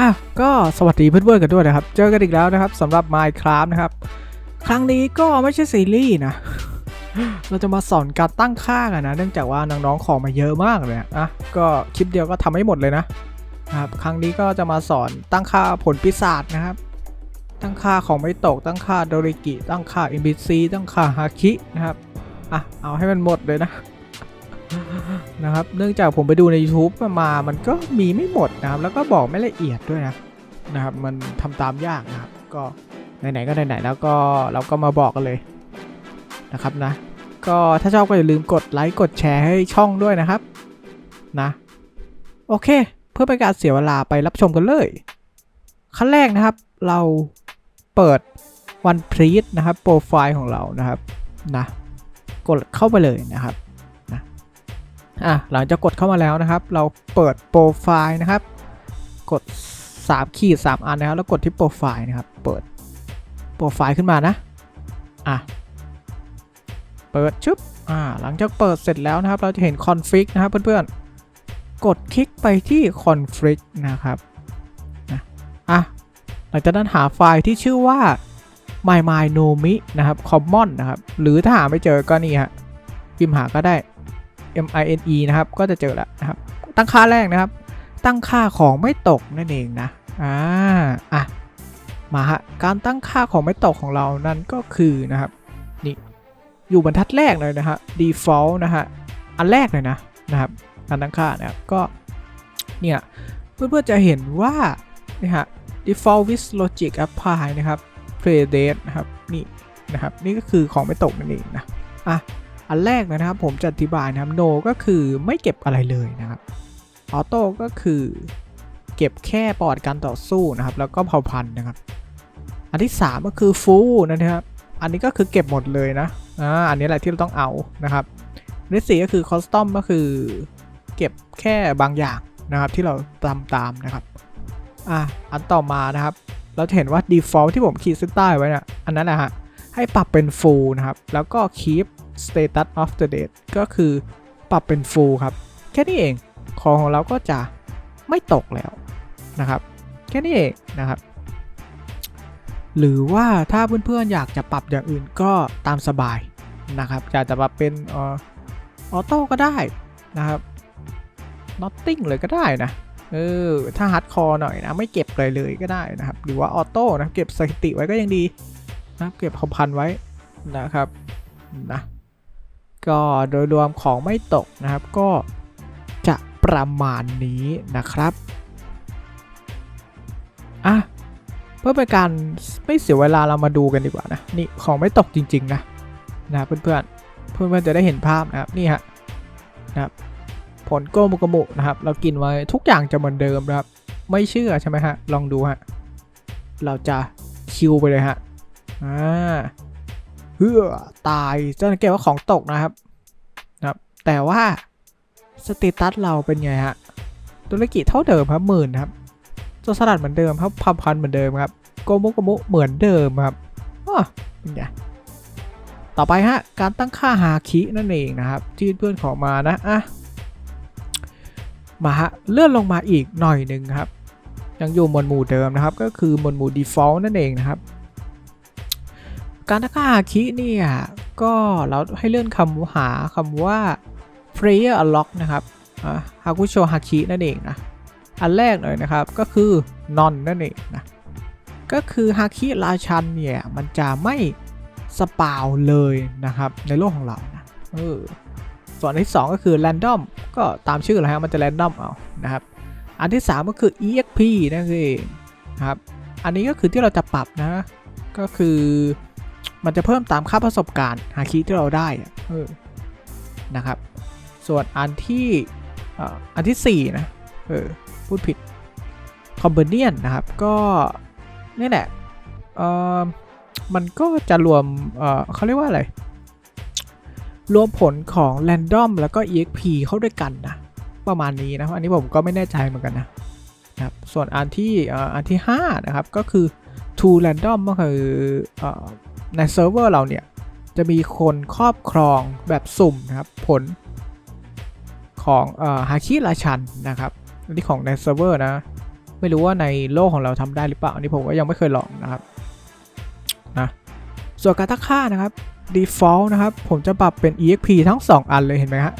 อะก็สวัสดีเพื่อนๆกันด้วยนะครับ เจอกันอีกแล้วนะครับสำหรับ Minecraft นะครับ ครั้งนี้ก็ไม่ใช่ซีรีส์นะ เราจะมาสอนการตั้งค่ากันนะ เนื่องจากว่าน้องๆขอมาเยอะมากเลยอะก็คลิปเดียวก็ทำให้หมดเลยนะนะครับ ครั้งนี้ก็จะมาสอนตั้งค่าผลปีศาจนะครับ ตั้งค่าของไม่ตก ตั้งค่าโดริกิ ตั้งค่า NPC ตั้งค่าฮาคินะครับ อะ เอาให้มันหมดเลยนะ นะครับ เนื่องจากผมไปดูใน YouTube มา มันก็มีไม่หมดนะครับ แล้วก็บอกไม่ละเอียดด้วยนะนะครับ มันทำตามยากนะครับ ก็ไหนๆก็ไหนๆแล้วก็เราก็มาบอกกันเลยนะครับนะ ก็ถ้าชอบก็อย่าลืมกดไลค์กดแชร์ให้ช่องด้วยนะครับนะ โอเค เพื่อเป็นการเสียเวลาไปรับชมกันเลย ขั้นแรกนะครับ เราเปิดวันพรีตนะครับโปรไฟล์ของเรานะครับนะกดเข้าไปเลยนะครับ อะหลังจากกดเข้ามาแล้วนะครับ เราเปิดโปรไฟล์นะครับ กด3ขีด3อันนะครับ แล้วกดที่โปรไฟล์นะครับ เปิดโปรไฟล์ขึ้นมานะ อะ เปิดชุบอ่า หลังจากเปิดเสร็จแล้วนะครับ เราจะเห็นคอนฟิกนะครับเพื่อนๆ กดคลิกไปที่คอนฟิกนะครับนะอะ หลังจากนั้นหาไฟล์ที่ชื่อว่า my my no mi นะครับ common นะครับ หรือถ้าหาไม่เจอก็นี่ฮะ พิมพ์หาก็ได้ M I N E นะครับ ก็จะเจอแล้วนะครับ ตั้งค่าแรกนะครับ ตั้งค่าของไม่ตกนั่นเองนะ อ่า อะ มาฮะ การตั้งค่าของไม่ตกของเรานั่นก็คือนะครับ นี่ อยู่บรรทัดแรกเลยนะฮะ default นะฮะ อันแรกเลยนะ นะครับ การตั้งค่านะครับ ก็ เนี่ย เพื่อนๆจะเห็นว่า นี่ฮะ default with logic apply นะครับ play date นะครับ นี่นะครับ นี่ก็คือของไม่ตกนั่นเองนะ อะ อันแรกนะครับผมจะอธิบายนะครับ no ก็คือไม่เก็บอะไรเลยนะครับ auto ก็คือเก็บแค่ปอดการต่อสู้นะครับ แล้วก็เผ่าพันธุ์นะครับ อันที่ 3 ก็คือ full นะครับ อันนี้ก็คือเก็บหมดเลยนะ อ่า อันนี้แหละที่เราต้องเอานะครับอันที่4ก็คือ custom ก็คือเก็บแค่บางอย่างนะครับที่เราตามตามนะครับ อะอันต่อมานะครับ เราจะเห็นว่า default ที่ผมขีดเส้นใต้ไว้นะอันนั้นแหละฮะให้ปรับเป็น full นะครับ แล้วก็ keep status of the date ก็คือปรับเป็น full ครับ แค่นี้เองของของเราก็จะไม่ตกแล้วนะครับ แค่นี้เองนะครับ หรือว่าถ้าเพื่อนๆ อยากจะปรับอย่างอื่นก็ตามสบายนะครับอยากจะปรับเป็นออโต้ก็ได้นะครับ notting เลยก็ได้นะเออถ้าฮาร์ดคอร์หน่อยนะไม่เก็บเลยเลยก็ได้นะครับ หรือว่าออโต้นะเก็บสถิติไว้ก็ยังดีนะเก็บคอมพันไว้นะครับนะ ก็โดยรวมของไม่ตกนะครับ ก็จะประมาณนี้นะครับอะเพื่อเป็นการไม่เสียเวลาเรามาดูกันดีกว่านะนี่ของไม่ตกจริง ๆ นะนะเพื่อนๆเพื่อนๆจะได้เห็นภาพนะครับนี่ฮะนะครับผลโกมุกมุนะครับ เรากินไว้ทุกอย่างจะเหมือนเดิมนะครับ ไม่เชื่อใช่ไหมฮะ ลองดูฮะ เราจะคิวไปเลยฮะ อ่า เฮือตายจะสังเกตว่าของตกนะครับนะครับ แต่ว่าสเตตัสเราเป็นไงฮะตุรกิจเท่าเดิมครับหมื่นครับตัวสลัดเหมือนเดิมครับพันพันเหมือนเดิมครับโกมุโกมุเหมือนเดิมครับอ้อเป็นไงต่อไปฮะการตั้งค่าฮาคินั่นเองนะครับที่เพื่อนขอมานะอะมาฮะเลื่อนลงมาอีกหน่อยหนึ่งครับยังอยู่หมวดหมู่เดิมนะครับ ก็คือหมวดหมู่ default นั่นเองนะครับ การตั้งค่าฮาคิเนี่ย ก็เราให้เลื่อนคำหาคำว่า player unlock นะครับฮากุโชฮาคินั่นเองนะ อันแรกเลยนะครับก็คือ non นั่นเองนะ ก็คือฮาคิราชันเนี่ย มันจะไม่สปาวเลยนะครับในโลกของเรานะเออส่วนอันที่2ก็คือ random ก็ตามชื่อเลยฮะมันจะ random เอานะครับ อันที่ 3 ก็คือ exp นั่นเองนะครับ อันนี้ก็คือที่เราจะปรับนะ ก็คือ มันจะเพิ่มตามค่าประสบการณ์ฮาคิที่เราได้อะเออนะครับ ส่วนอันที่อ่าอันที่4นะเออพูดผิด c o m b i n i o n นะครับ ก็นี่แหละเออมันก็จะรวมเออเขาเรียกว่าอะไร รวมผลของ Random แล้วก็ EXP เข้าด้วยกันนะ ประมาณนี้นะ อันนี้ผมก็ไม่แน่ใจเหมือนกันนะนะครับ ส่วนอันที่เอ่ออันที่ 5 นะครับ ก็คือ to random ก็คือเอ่อ ในเซิร์ฟเวอร์เราเนี่ย จะมีคนครอบครองแบบสุ่มนะครับ ผลของฮาคิราชันนะครับอันนี้ของในเซิร์ฟเวอร์นะ ไม่รู้ว่าในโลกของเราทำได้หรือเปล่า อันนี้ผมก็ยังไม่เคยลองนะครับนะส่วนการตั้งค่านะครับ default นะครับ ผมจะปรับเป็น exp ทั้ง 2 อันเลยเห็นไหมฮะ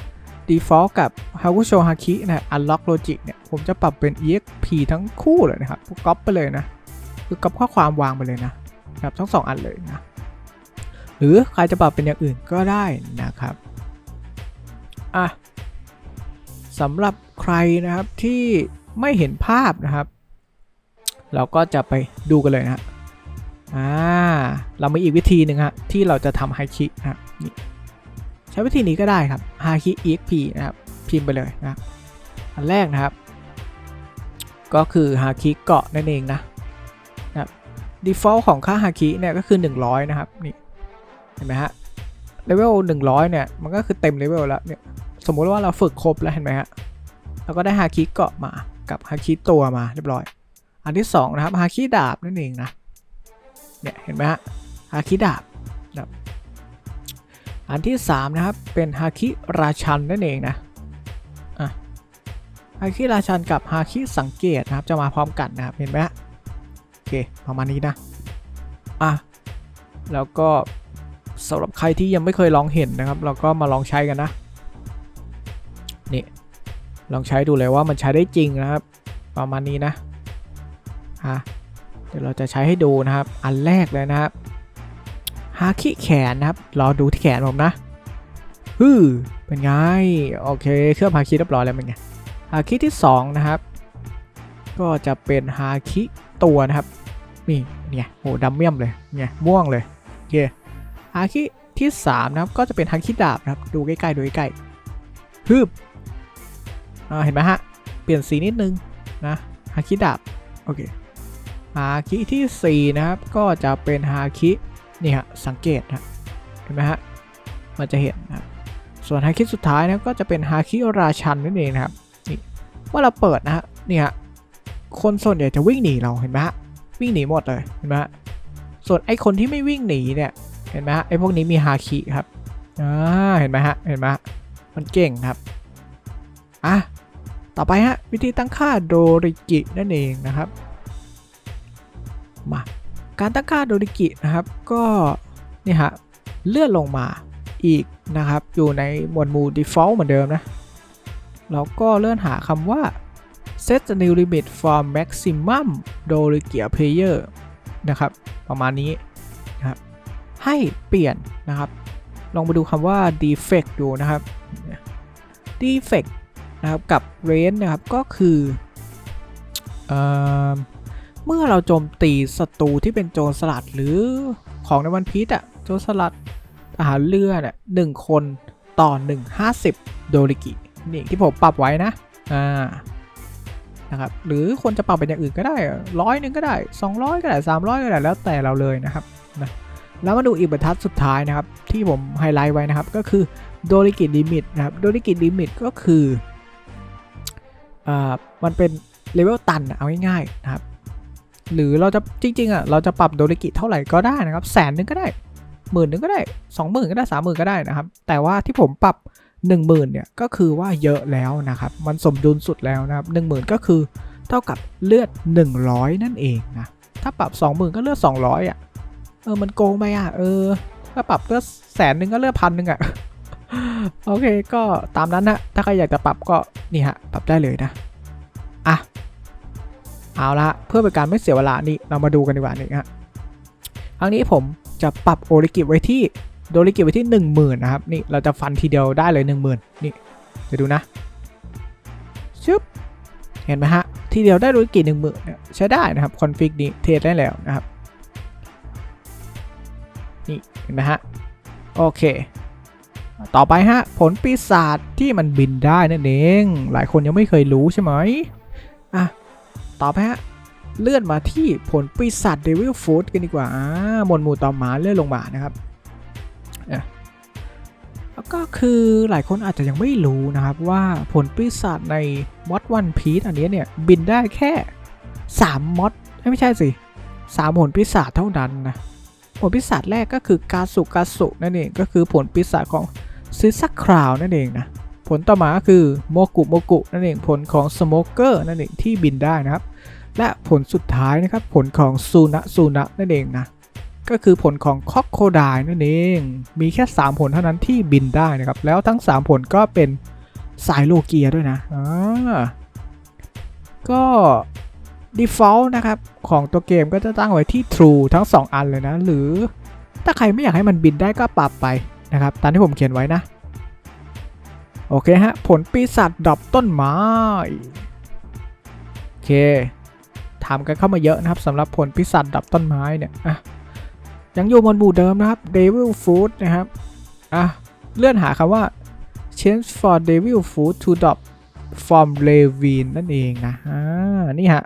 default กับ Hakusho Haki นะ unlock logic เนี่ย ผมจะปรับเป็น exp ทั้งคู่เลยนะครับก๊อปไปเลยนะ คือก๊อปข้อความวางไปเลยนะครับทั้ง 2 อันเลยนะ หรือใครจะปรับเป็นอย่างอื่นก็ได้นะครับอะสำหรับใครนะครับที่ไม่เห็นภาพนะครับ เราก็จะไปดูกันเลยนะฮะอ่าเรามีอีกวิธีหนึ่งฮะที่เราจะทำไฮคินะนี่ใช้วิธีนี้ก็ได้ครับฮาคิ exp นะครับพิมพ์ไปเลยนะอันแรกนะครับ ก็คือฮาคิเกาะนั่นเองนะนะ default ของค่าฮาคิเนี่ยก็คือ 100 นะครับนี่ ห็นไหมฮะเลเวล100 เนี่ย มันก็คือเต็มเลเวลแล้วเนี่ยสมมุติว่าเราฝึกครบแล้วเห็นไหมฮะเราก็ได้ฮาคิเกาะมากับฮาคิตัวมาเรียบร้อย อันที่ 2 นะครับฮาคิดาบนั่นเองนะเนี่ยเห็นไหมฮะฮาคิดาบนะอันที่ 3 นะครับ เป็นฮาคิราชันนั่นเองนะอะฮาคิราชันกับฮาคิสังเกตนะครับจะมาพร้อมกันนะครับเห็นไหมฮะโอเคประมาณนี้นะอะแล้วก็ สำหรับใครที่ยังไม่เคยลองเห็นนะครับ เราก็มาลองใช้กันนะ นี่ ลองใช้ดูเลยว่ามันใช้ได้จริงนะครับ ประมาณนี้นะฮะเดี๋ยวเราจะใช้ให้ดูนะครับ อันแรกเลยนะครับฮาคิแขนนะครับ รอดูที่แขนผมนะฮึเป็นไง โอเค เครื่องฮาคิเรียบร้อยแล้วเป็นไงฮาคิที่ 2 นะครับ ก็จะเป็นฮาคิตัวนะครับ นี่เนี่ยโหดำเมี่ยมเลยเนี่ยม่วงเลย โอเค ฮาคิที่3นะครับก็จะเป็นฮาคิดาบนะครับดูใกล้ๆดูใกล้ๆฮึบเห็นไหมฮะเปลี่ยนสีนิดนึงนะฮาคิดาบโอเคฮาคิที่4นะครับก็จะเป็นฮาคินี่ฮะสังเกตนะเห็นไหมฮะมันจะเห็นนะส่วนฮาคิสุดท้ายนะก็จะเป็นฮาคิราชันนั่นเองนะครับนี่ว่าเราเปิดนะฮะนี่ฮะคนส่วนใหญ่จะวิ่งหนีเราเห็นไหมฮะวิ่งหนีหมดเลยเห็นไหมฮะส่วนไอคนที่ไม่วิ่งหนีเนี่ย เห็นไหมฮะไอพวกนี้มีฮาคิครับอ่าเห็นไหมฮะเห็นไหมฮะมันเก่งครับอะต่อไปฮะวิธีตั้งค่าโดริกินั่นเองนะครับมาการตั้งค่าโดริกินะครับก็นี่ฮะเลื่อนลงมาอีกนะครับอยู่ในหมวดหมู่ default เหมือนเดิมนะเราก็เลื่อนหาคำว่า set the new limit for maximum d o r i g i player นะครับ ประมาณนี้ ให้เปลี่ยนนะครับ ลองไปดูคำว่า defect ดูนะครับ defect นะครับกับ range นะครับก็คือเออเมื่อเราโจมตีศัตรูที่เป็นโจรสลัดหรือของในวันพีชอะโจรสลัดทหารเรือเนี่ยหนึ่งคนต่อ 150 โดริกิ นี่ที่ผมปรับไว้นะ อ่า นะครับ หรือคนจะปรับเป็นอย่างอื่นก็ได้ร้อยหนึ่งก็ได้ 200 ก็ได้ 300 ก็ได้ แล้วแต่เราเลยนะครับ นะ แล้วมาดูอีกบรรทัดสุดท้ายนะครับ ที่ผมไฮไลท์ไว้นะครับ ก็คือโดริกิลิมิตนะครับโดริกิลิมิตก็คืออ่ามันเป็นเลเวลตันเอาง่ายๆนะครับ หรือเราจะจริงๆอะเราจะปรับโดริกิเท่าไหร่ก็ได้นะครับแสนหนึ่งก็ได้หมื่นหนึ่งก็ได้สองหมื่นก็ได้สามหมื่นก็ได้นะครับ แต่ว่าที่ผมปรับ1 0,000เนี่ยก็คือว่าเยอะแล้วนะครับ มันสมดุลสุดแล้วนะครับ1 0,000ก็คือเท่ากับเลือด 100 นั่นเองนะถ้าปรับ 20,000 ก็เลือด 200อะ เออมันโกงไปอะ เออ ถ้าปรับเลือแสนหนึ่งก็เลือดพันหนึ่งอะ โอเคก็ตามนั้นนะ ถ้าใครอยากจะปรับก็นี่ฮะ ปรับได้เลยนะ อะ เอาละเพื่อเป็นการไม่เสียเวลานี่เรามาดูกันดีกว่านี่ฮะ ครั้งนี้ผมจะปรับโอริกิไว้ที่โดริกิไว้ที่ 10,000นะครับนี่เราจะฟันทีเดียวได้เลย 10,000นี่เดี๋ยวดูนะชึบเห็นไหมฮะทีเดียวได้โดริกิ10,000เนี่ยใช้ได้นะครับคอนฟิกนี้เทสได้แล้วนะครับ ห็นไหมฮะ โอเค ต่อไปฮะ ผลปีศาจที่มันบินได้นั่นเอง หลายคนยังไม่เคยรู้ใช่ไหมอะ ต่อไปฮะ เลื่อนมาที่ผลปีศาจเดวิลฟูดกันดีกว่าอ่ามวดหมู่ต่อมาเลื่อนลงมานะครับอะแล้วก็คือหลายคนอาจจะยังไม่รู้นะครับว่าผลปีศาจในมอดวันพีซอันนี้เนี่ย บินได้แค่ 3มอดไม่ใช่สิ3ผลปีศาจเท่านั้นนะ ผลปีศาจแรกก็คือกาสุกาสุนั่นเองก็คือผลปีศาจของซิซักคราวนั่นเองนะผลต่อมาก็คือโมกุโมกุนั่นเองผลของสโมเกอร์นั่นเองที่บินได้นะครับ และผลสุดท้ายนะครับผลของซูนะซูนะนั่นเองนะก็คือผลของคอกโคไดนั่นเอง มีแค่ 3 ผลเท่านั้นที่บินได้นะครับ แล้วทั้ง 3 ผลก็เป็นสายโลเกียด้วยนะอ่าก็ default นะครับ ของตัวเกมก็จะตั้งไว้ที่ true ทั้ง 2 อันเลยนะ หรือถ้าใครไม่อยากให้มันบินได้ก็ปรับไปนะครับ ตามที่ผมเขียนไว้นะ โอเคฮะ ผลปีศาจดับต้นไม้ โอเคถามกันเข้ามาเยอะนะครับสำหรับผลปีศาจดับต้นไม้เนี่ยอะยังอยู่บนบูเดิมนะครับ Devil Food นะครับอะเลื่อนหาคำว่า change for Devil Food to drop from Levine นั่นเองนะอ่านี่ฮะ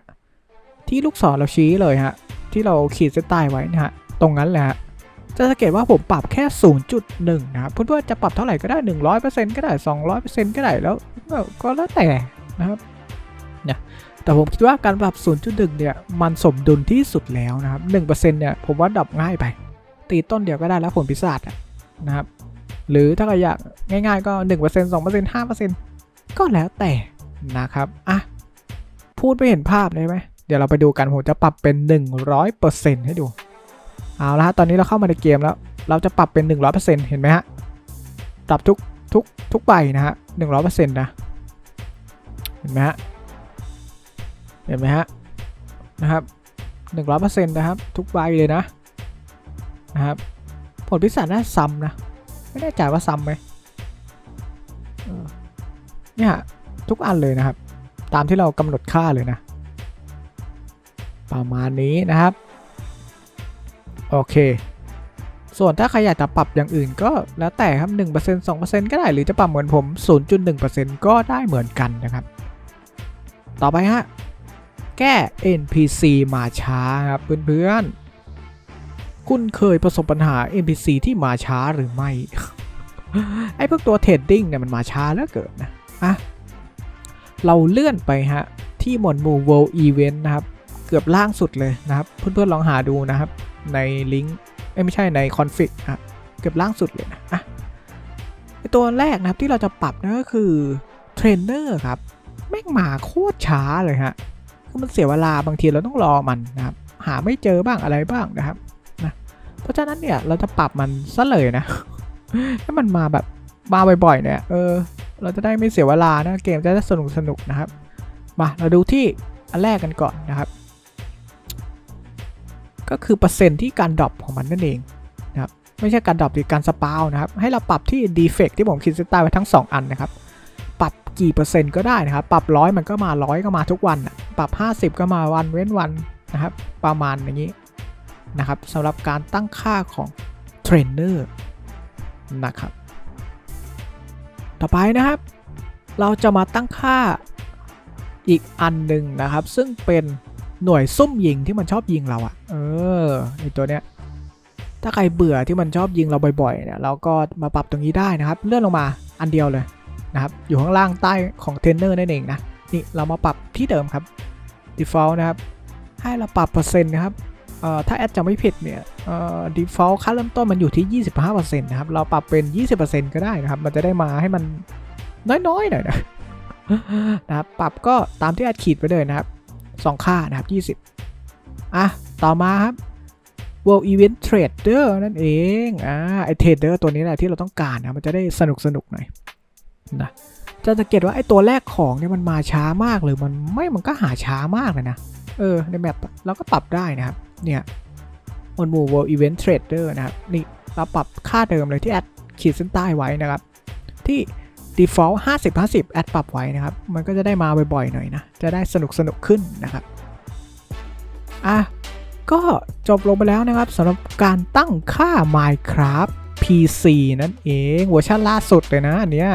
ที่ลูกศรเราชี้เลยฮะ ที่เราขีดเส้นใต้ไว้นะฮะ ตรงนั้นแหละฮะจะสังเกตว่าผมปรับแค่ 0.1 นะครับเพื่อนๆจะปรับเท่าไหร่ก็ได้ 100%ก็ได้ 200%ก็ได้แล้วก็แล้วแต่นะครับเนี่ยแต่ผมคิดว่าการปรับ 0.1 เนี่ย มันสมดุลที่สุดแล้วนะครับ 1%เนี่ยผมว่าดับง่ายไป ตีต้นเดียวก็ได้แล้วผลพิศาจนะครับ หรือถ้าใครอยากง่ายๆก็ 1% 2% 5%ก็แล้วแต่นะครับ อะ พูดไม่เห็นภาพเลยไหม เดี๋ยวเราไปดูกันผมจะปรับเป็น 100%ให้ดู เอาละฮะ ตอนนี้เราเข้ามาในเกมแล้ว เราจะปรับเป็น 100%เห็นไหมฮะ ปรับทุกทุกทุกใบนะฮะ100%นะ เห็นไหมฮะ เห็นไหมฮะ นะครับ100%นะครับ ทุกใบเลยนะ นะครับ ผลพิศาจน่าซ้ำนะ ไม่แน่ใจว่าซ้ำไหมเออเนี่ยฮะทุกอันเลยนะครับ ตามที่เรากำหนดค่าเลยนะ ประมาณนี้นะครับ โอเค ส่วนถ้าใครอยากจะปรับอย่างอื่นก็แล้วแต่ครับ 1% 2%ก็ได้หรือจะปรับเหมือนผม 0.1%ก็ได้เหมือนกันนะครับ ต่อไปฮะ แก้ NPC มาช้าครับเพื่อนๆ คุณเคยประสบปัญหา NPC ที่มาช้าหรือไม่ ไอ้พวกตัวเทรดดิ้งเนี่ยมันมาช้าเหลือเกินนะ อะ เราเลื่อนไปฮะที่หมวดหมู่ World Event นะครับ เกือบล่างสุดเลยนะครับ เพื่อนๆลองหาดูนะครับ ในลิงก์ไม่ใช่ในคอนฟิกครับเกือบล่างสุดเลยนะอะตัวแรกนะครับที่เราจะปรับนั่นก็คือเทรนเนอร์ครับแม่งมาโคตรช้าเลยฮะคือมันเสียเวลาบางทีเราต้องรอมันนะครับหาไม่เจอบ้างอะไรบ้างนะครับนะเพราะฉะนั้นเนี่ยเราจะปรับมันซะเลยนะให้มันมาแบบมาบ่อยๆเนี่ยเออเราจะได้ไม่เสียเวลานะเกมจะได้สนุกสนุกนะครับมาเราดูที่อันแรกกันก่อนนะครับ ก็คือเปอร์เซ็นต์ที่การดรอปของมันนั่นเองนะครับไม่ใช่การดรอปหรือการสปาวนะครับให้เราปรับที่ defect ที่ผมคิดเส้นใต้ไว้ทั้ง 2 อันนะครับปรับกี่เปอร์เซ็นต์ก็ได้นะครับ ปรับร้อยมันก็มาร้อยก็มาทุกวันนะปรับ 50 ก็มาวันเว้นวันนะครับประมาณอย่างนี้นะครับสำหรับการตั้งค่าของเทรนเนอร์นะครับต่อไปนะครับ เราจะมาตั้งค่าอีกอันหนึ่งนะครับ ซึ่งเป็นหน่วยซุ่มยิงที่มันชอบยิงเราอะ เออไอตัวเนี้ยถ้าใครเบื่อที่มันชอบยิงเราบ่อยๆเนี่ยเราก็มาปรับตรงนี้ได้นะครับ เลื่อนลงมาอันเดียวเลยนะครับ อยู่ข้างล่างใต้ของเทรนเนอร์นั่นเองนะนี่เรามาปรับที่เดิมครับ default นะครับ ให้เราปรับเปอร์เซ็นต์นะครับเอ่อถ้าแอดจะไม่ผิดเนี่ยเอ่อ default ค่าเริ่มต้นมันอยู่ที่ 25%นะครับ เราปรับเป็น 20%ก็ได้นะครับ มันจะได้มาให้มันน้อยๆหน่อยนะนะครับ ปรับก็ตามที่แอดขีดไปเลยนะครับสองค่านะครับ 20 อะ ต่อมาครับ World Event Trader นั่นเอง อ่า ไอเทรดเดอร์ตัวนี้แหละที่เราต้องการนะ มันจะได้สนุกสนุกหน่อยนะ จะสังเกตว่าไอตัวแรกของเนี่ยมันมาช้ามากเลยมันไม่มันก็หาช้ามากเลยนะ เออ ในแมปเราก็ปรับได้นะครับ เนี่ยบนหมู่ World Event Trader นะครับ นี่เราปรับค่าเดิมเลยที่แอดขีดเส้นใต้ไว้นะครับ ที่ default 50 50 แอดปรับไว้นะครับ มันก็จะได้มาบ่อยๆหน่อยนะ จะได้สนุกสนุกขึ้นนะครับ อะ ก็จบลงไปแล้วนะครับสำหรับการตั้งค่า Minecraft PC นั่นเองเวอร์ชันล่าสุดเลยนะอันเนี้ย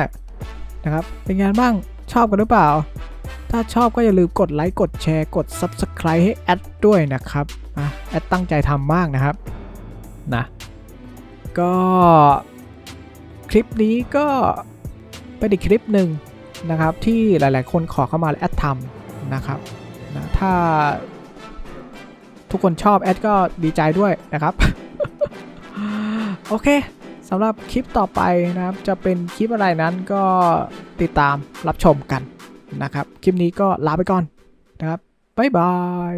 นะครับเป็นไงบ้างชอบกันหรือเปล่า ถ้าชอบก็อย่าลืมกดไลค์กดแชร์กด Subscribe ให้แอดด้วยนะครับอะแอดตั้งใจทำมากนะครับนะก็คลิปนี้ก็เป็นอีกคลิปหนึ่งนะครับที่หลาย ๆ คนขอเข้ามาและแอดทำนะครับนะถ้า ทุกคนชอบแอดก็ดีใจด้วยนะครับ โอเคสำหรับคลิปต่อไปนะครับ จะเป็นคลิปอะไรนั้นก็ติดตามรับชมกันนะครับ คลิปนี้ก็ลาไปก่อนนะครับ บ๊ายบาย